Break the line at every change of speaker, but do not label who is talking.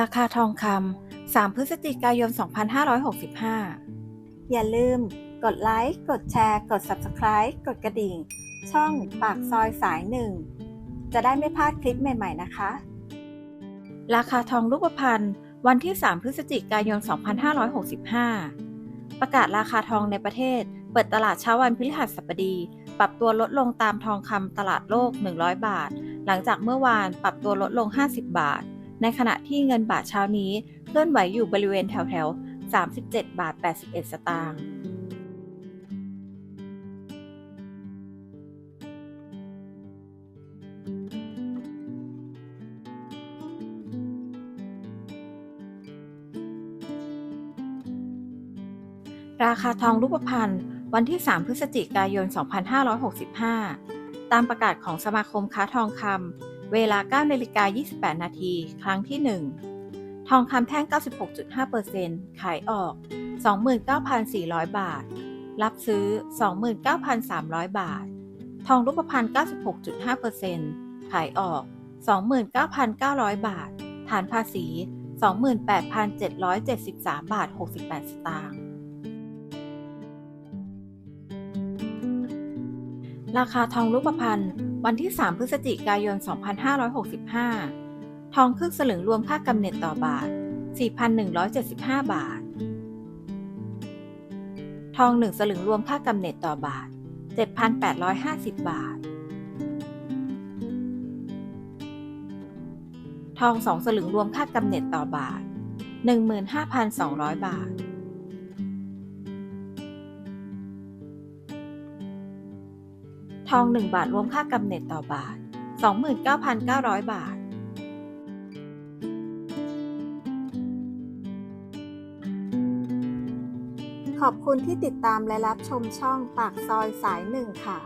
ราคาทองคำ 3 พฤศจิกายน 2565 อย่าลืม กดไลค์ กดแชร์ กด Subscribe กดกระดิ่ง ช่องปากซอยสายหนึ่ง จะได้ไม่พลาดคลิปใหม่ ๆ นะคะ ราคาทองรูปพรรณวันที่ 3 พฤศจิกายน 2565 ประกาศราคาทองในประเทศ เปิดตลาดเช้าวันพฤหัสบดี ปรับตัวลดลงตามทองคำตลาดโลก 100 บาท หลังจากเมื่อวานปรับตัวลดลง 50 บาท ในขณะที่เงินบาทเช้านี้เคลื่อนไหวอยู่บริเวณแถวแถวๆ37 บาท 81 สตางค์ราคาทองรูปพรรณวันที่ 3 พฤศจิกายน 2565 ตามประกาศของสมาคมค้าทองคำ เวลา9นาฬิกา28 นาที ครั้งที่ 1 ทองคำแท่ง 96.5%ขายออก 29,400 บาท รับซื้อ 29,300 บาท ทองรูปพรรณ96.5%ขายออก 29,900 บาท ฐานภาษี 28,773 บาท 68 สตางค์ ราคาทองรูปพรรณวันที่ 3 พฤศจิกายน 2565 ทองครึ่งสลึงรวมค่ากำเนิดต่อบาท 4,175 บาท ทอง 1 สลึงรวมค่ากำเนิดต่อบาท 7,850 บาท ทอง 2 สลึงรวมค่ากำเนิดต่อบาท 15,200 บาท ทอง 1 บาทรวมค่ากำเนิดต่อบาท 29,900 บาท ขอบคุณที่ติดตามและรับชมช่องปากซอยสายหนึ่งค่ะ